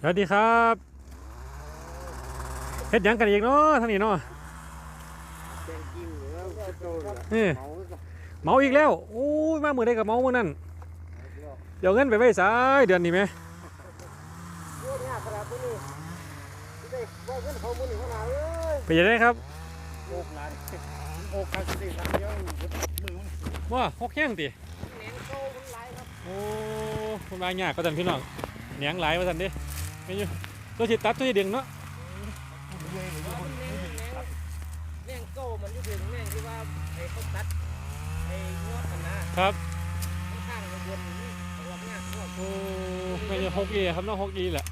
สวัสดีครับเฮ็ดหยังกันอีกเนาะทางนี้เนาะแดงกินหรือว่าโตเลยนี่เมาก็เมาอีกแล้วโอ้ยมามือได้กับเมามือนั่นเดี๋ยวเงินไปไว้สายเดือนนี้ไหมโอ้เนี่ยขนาดตัวนี้ที่ได้ว่าเงินเขามือหนึ่งขนาดเอ้ยไปยังไงครับโอกหลานโอกคาสิได้ทำเดียวมือมันว่าหกแห้งติแหนงโตมันไหลครับโอ้คนบางอย่างก็ตันพี่น้องเหนียงหลายว่าตันเดิไม่อยู่ตัวสิตัดตัวสิดึงเนาะแหนงแหนงแหนงโตมันอยู่ถึงแหนงที่ว่าไอ้เขาตัดไอ้งวดมันนะครับข้างๆมันบนนี่เขาว่าเนี่ยพวกโอ้ไม่ใช่หกอีครับเนาะหกอีแหละ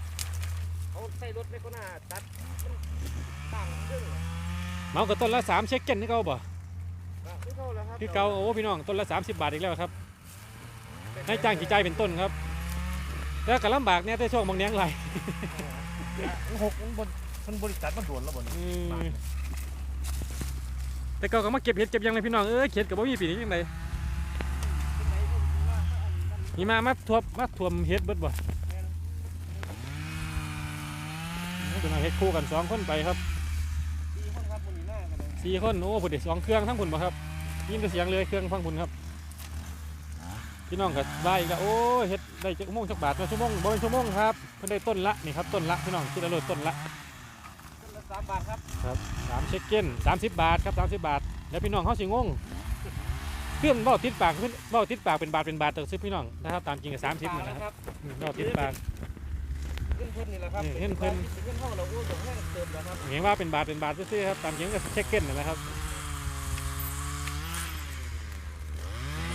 เขาใส่รถไปก็น่าตัดมันต่างครึ่งเมากับต้นละสามเช็คเก้นที่เก่าบ่ที่เท่าแล้วครับที่เก่าโอ้พี่น้องต้นละ30บาทอีกแล้วครับนายจ้างกี่ใจายเป็นต้นครับ แล้วก็ลำบากเนี่ยแต่ช่วงบางเนี้ยงไหลหกมันบนมันบริษัทมันโดนแล้วบนอืมแต่ก็ก็มาเก็บเห็ดเก็บหยังเลยพี่น้องเอ้ยเห็ดกับบ่มีปีนี้ยังไงนี่มามาทวบมาทวมเห็ดเบิดบ่เป็นเอาเห็ดคู่กันสองคนไปครับดีคนครับมันอยู่หน้ากันเลยสี่คนโอ้ผุดสองเครื่องทั้งผุนบ่ครับยินแต่เสียงเลยเครื่องฟังผุนครับ พี่น้องก็ได้อีกแล้วโอ้ยเห็ดได้จักโมงจักบาทมาชั่วโมงบ่เป็นชั่วโมงครับเพิ่นได้ต้นละนี่ครับต้นละพี่น้องคิดละโลดต้นละคนละสามบาทครับสามเช็คเก้นสามสิบบาทครับสามสิบบาท แล้วพี่น้องเขาสิงงเพื่อนเบ้าติดปากเพื่อนเบ้าติดปากเป็นบาทเป็นบาทแต่ซื้อพี่น้องนะครับตามจริงกับสามสิบนี่นะครับอืมเบ้าติดปากเงินเพิ่นนี่แหละครับนี่เงินเพิ่นเงินห้องเราอู้ส่งแห้งเติมแล้วครับเห็นว่าเป็นบาทเป็นบาทซื้อๆครับตามจริงก็เช็คเก้นนั่นแหละครับ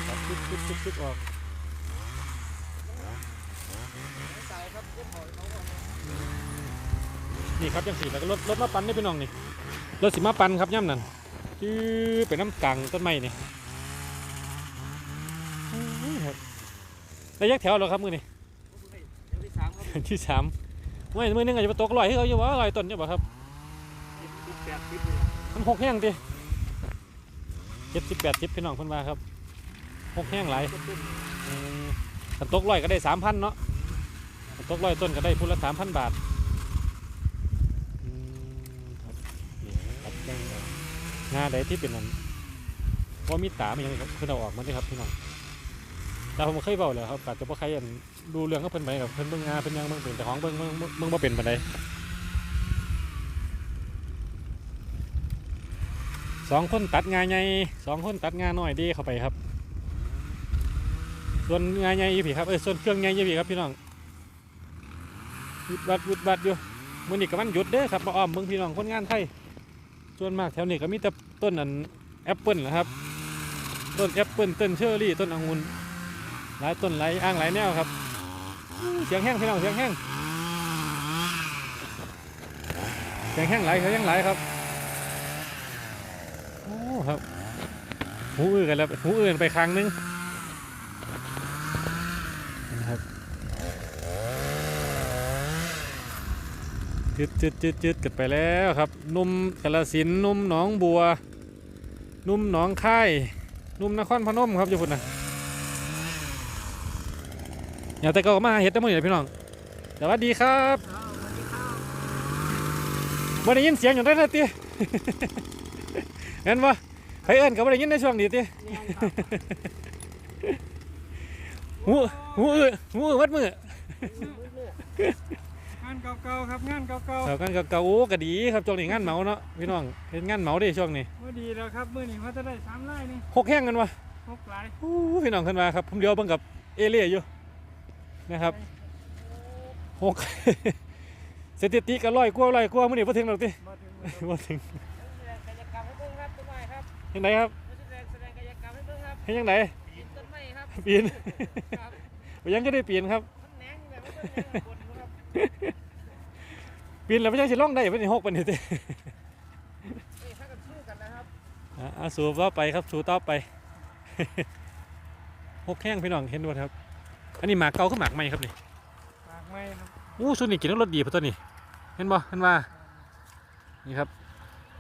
ครับชุ ดชุดชุดชุดออกจ่ายครับเงินหอกนี่ครับจังสีแล้วก็รถรถมาปั่นได้พี่น้องนี่รถสิมาปั่นครับย่ำนั่นจื้อเป็นน้ำกลางต้นไม้นี่รับได้ยักแถวเหรอครับมือนี่ที่สามครับที่สามไม่มือนึงอาจจะไปตกลอยให้เขาอยู่ว่าลอยต้นเนี่ยบ่ครับมันหกแห้งติเจ็ดสิบแปดสิบพี่น้องเพิ่นว่าครับ หกแห้งหลายอืมถ้าตกลอยก็ได้สามพันเนาะถ้าตกลอยต้นก็ได้พุ่นละสามพันบาทงางาใดที่เป็นนั้นว่ามีตามีหยังครับเพิ่นเอาออกมาด้วยครับพี่น้องแต่ผมเคยเบาเลยครับอาจจะบ่ใครอันดูเรื่องเขาเพิ่นไปกับเพิ่นเบิ่งงาเพิ่นยังเบิ่งเป็นแต่ของเบิ่งเบิ่งเบิ่งเบิ่งบ่เป็นปานใดสองคนตัดงานใหญ่สองคนตัดงานน้อยดีเข้าไปครับ ส่วนงานใหญ่อยู่พี่ครับเออส่วนเครื่องใหญ่อยู่พี่ครับพี่น้องวุดบัดวุดบัดอยู่มือนี้ก็มันหยุดเด้อครับมาอ้อมเบิ่งพี่น้องคนงานไทยส่วนมากแถวนี้ก็มีแต่ต้นอันแอปเปิลนะครับ ต้นแอปเปิลต้นเชอร์รี่ต้นองุ่นหลายต้นหลายอ่างหลายแนวครับเสียงแห้งพี่น้องเสียงแห้งเสียงแห้งไหลเสียงแห้งหลครับโอ้ครับหูอื่นกันแล้วหูอื่นไปครั้งนึงนะครับ จืดจืดจืดจืดกันไปแล้วครับนุ่มกาลสินธุ์นุ่มหนองบัว นุ่มหนองค่ายนุ่มนครพนมครับอยู่พุ่นนะอย่าแต่ก็มาหาเห็ดแตั้งหมดเลยพี่น้องสวัสดีครับวันได้ยินเสียงอยู่ได้นะตีเห็นปะไผเอิญก็บ่ได้ยินในช่วงนี้ติหูหูอื้อหูอื้อวัดมืองานเก่าๆครับงานเก่าครับกันก็เก่าโอ้ก็ดีครับช่วงนี้งานเหมาเนาะพี่น้องเฮ็ดงานเหมาเด้ช่วงนี้ๆว่าดีแล้วครับมื้อนี้ว่าจะได้สามไร่นี่หกแห้งกันวะหกไร่อู้พี่น้องขึ้นมาครับผมเดียวเบิ่งกับเอเลี่ยอยู่นะครับหกสถิติก็ร้อยกว่าร้อยกว่ามื้อนี้บ่ถึงหรอกติมาถึงมื้อบ่ถึงแสดงกายกรรมให้เบิ่งครับต้นไม้ครับจังไดครับแสดงแสดงกายกรรมให้เบิ่งครับเฮ็ดจังไดปีนต้นไม้ครับปีนครับบ่ยังก็ได้ปีนครับ มันแหนงแบบว่าต้นไม้บนครับปีนแล้วบ่ยังสิลงได้เพิ่นสิหกปานนี้ตินี่ถ้ากันสู้กันนะครับอะอะสูบต่อไปครับสูบต่อไปหกแข้งพี่น้องเห็นด้วยครับ อันนี้หมากเก่าขึ้นหมากใหม่ครับนี่ปากไม้ครับอู้สุดนี่กินแล้วรสดีพอตัวนี้ เห็นบ่เห็นว่านี่ครับ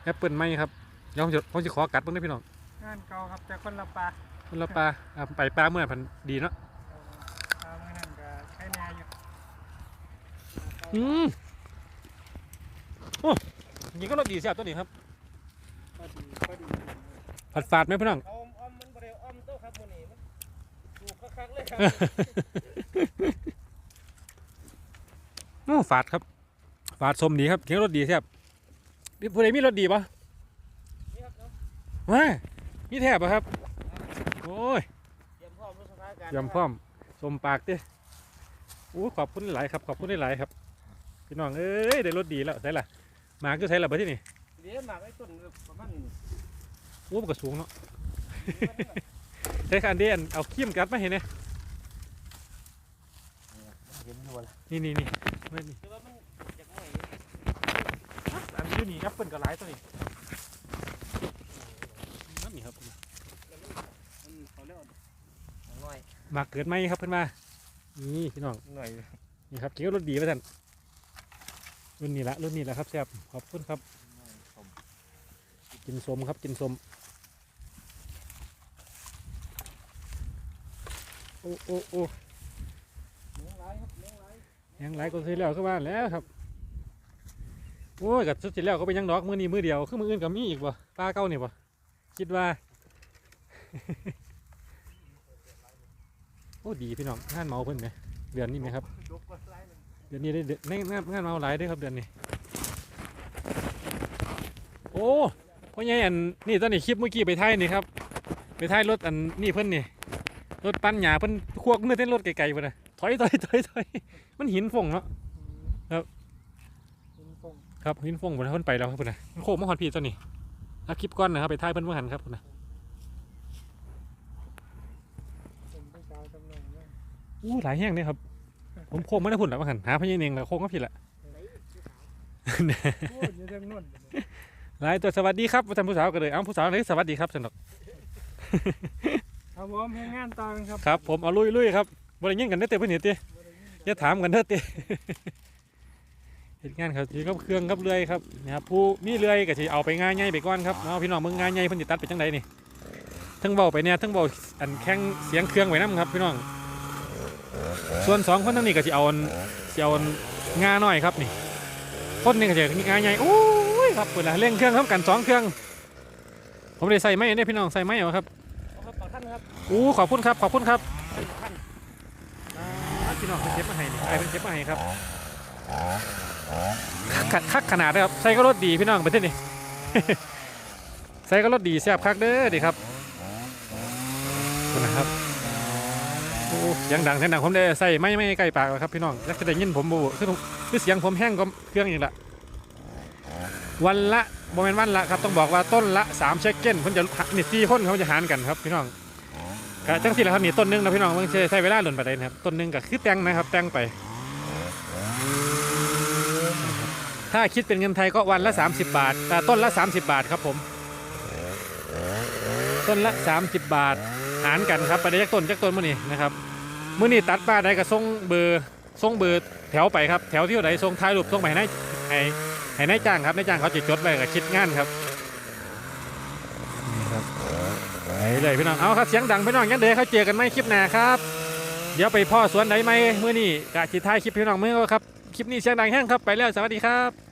แอปเปิลไหมครับเดี๋ยวผมจะผมจะขอกัดเบ้างได้อพี่น้องงานเก่าครับแต่คนละปลาคนละปลาอะไปปลาเมื่อพันดีเนาะ ปลามื้ อนั้นก็ใช้แหน่อยู่เขาอืมโอ้ยิงก็รสดีแซ่บตัวนี้ครับพอดีพอดีผัดฝาดไหมพี่น้องเอาอ้อมมันบ่ได้อ้อมโต๊ะครับมื้อนี้มันถูกคักๆเลยครับโอ้ฝาดครับ ฝาดสมดีครับเคียงรสดีแซ่บพี่ผู้ใดมีรสดีปะนี่ครับเนาะว้ามีแทบปะครับ โอ้ยเตรียมพร้อมรู้สถานการณ์ยำพร้อมสมปากเด้โอ้ขอบคุณหลายครับ ขอบคุณหลายครับ พี่น้องเอ้ยได้รสดีแล้วใช่ล่ะหมากก็ใช่ละไปที่นี่เดี๋ยวหมากไอ้ต้นประมาณนี้โอ้มันก็สูงเนาะใช้คันเดียนเอาขี้มกัดมาเห็นไหมเห็นอยู่ละนี่นี่นี่ไม่นี่แต่ว่ามันจากหน่อยอันนี้นี่แอปเปิลกับหลายตัวนี้นั่นนี่ครับมันเขาเรียกว่าหน่อยหมากเกิดไหมครับเพื่อนมานี่พี่น้องหน่อยนี่ครับเกี่ยวรถดีไปท่าน รุ่นนี้ละรุ่นนี้ละครับแซ่บขอบคุณครับ กินสมครับกินสมโอ้โอ้โอ้ยังหลายยังหลายคนซื้อแล้วเข้าบ้านแล้วครับโอ้ยกับสุดที่แล้วก็ไปยังดอกมือนี้มือเดียวคือมืออื่นกับมีอีกบ่ปลาเก้านี่บ่คิดว่าโอ้ดีพี่น้องงานเมาเพิ่นไหมเดือนนี้ไหมครับ เดือนนี้ได้เดือนงานงานเมาหลายเด้อครับเดือนนี้ โอ้พ่อใหญ่อันนี่ตอนนี้คลิปเมื่อกี้ไปถ่ายนี่ครับ ไปถ่ายรถอันนี่เพิ่นนี่รถปั้นหยาเพิ่นควกมือเต้นรถไกลๆพุ่นน่ะถอยถอยถอยถอยมันหินฟงเนาะเป็นฟงครับหินฟงพุ่นน่ะเพิ่นไปแล้วครับพุ่นน่ะมันโค้งมาฮอดพี่ตอนนี้เอาคลิปก่อนนะครับไปถ่ายเพิ่นเมื่อหันครับพุ่นน่ะผมต้องการจำนวนนะอู้หลายแห้งเนี่ยครับ ผมโค้งไม่ได้พุ่นแล้วเมื่อหันหาพ่อใหญ่เองแล้วโค้งก็ผิดละโอ้ยจำนวนหลายตัวสวัสดีครับท่านผู้สาวก็เลยเอ้าผู้สาวเลยสวัสดีครับสนุกครับผมให้งานต่อกันครับครับ ผมเอาลุยลุยครับบริยิงกันได้อเต็มเพื่อนเตีอย่าถามกันเด้อเตเหตุงานครับที่กับเครื่องกับเรือยครับนะครับผู้มีเรือยก็สิเอาไปงานใหญ่ไปก่อนครับเอาพี่น้องมึงงานใหญ่เพิ่นสิตัดไปจังใดนี่ทั้งเบาไปเนี่ยทั้งเบาอันแข้งเสียงเครื่องไว้นํครับพี่น้อง ส่วนสองคนทั้งนี้ก็สิเอาอันสิเอาอันงาหน่อยครับนี่คนหนึงก็สิงานใหญ่โอ้ยครับเปิดละเร่งเครื่องครับกันสองเครื่อง ผมได้ใส่ไม้เนี่ยพี่น้องใส่ไม้เอาครับเอาครับปากท่านครับอู้ขอบคุณครับขอบคุณครับท่านอ่าพี่น้องเป็นเชฟมาให้นี่ไอเป็นเชฟมาให้ครับคักคักขนาดเลยครับใส่ก็รสดีพี่น้องไปที่นี่ใส่ก็รสดีแซ่บคักเด้อดีครับขอบคุณนะครับ โอ้เสียงดังเสียงดังผมได้ใส่ไม่ไม่ใกล้ปากแล้วครับพี่น้องอยากจะได้ยินผมบูคือคือเสียงผมแห้งก็เครื่องอีกละวันละโมเมนวันละครับต้องบอกว่าต้นละสามเช็คเก้นผมจะนี่สี่คนเขาจะหารกันครับพี่น้องก็จังสิแหละครับนี่ต้นหนึงนะพี่น้องมันใช้เวลาหล่นไปได้นะครับต้นหนึงก็คือแตงนะครับแตงไป ถ้าคิดเป็นเงินไทยก็วันละ 30 บาทแต่ต้นละ 30 บาทครับผม ต้นละ 30 บาท หารกันครับไปได้จากต้นจากต้นมื่อนี้นะครับมื่อนี้ตัดป้าได้ก็ส่งเบอร์ส่งเบอร์แถวไปครับแถวที่ไหนส่งท้ายรูปส่งไปให้นายให้ให้นายจ้างครับนายจ้างเขาจะจดไว้กับคิดงานครับนี่ครับไปเลยพี่น้องเอาครับเสียงดังพี่น้องยังเดยวเขาเจอกันไหมคลิปหน้าครับ เดี๋ยวไปพ่อสวนไหนไหมเมื่อนี้กะจิท้ายคลิปพี่น้องเมื่อครับคลิปนี้เสียงดังแห้งครับไปแล้วสวัสดีครับ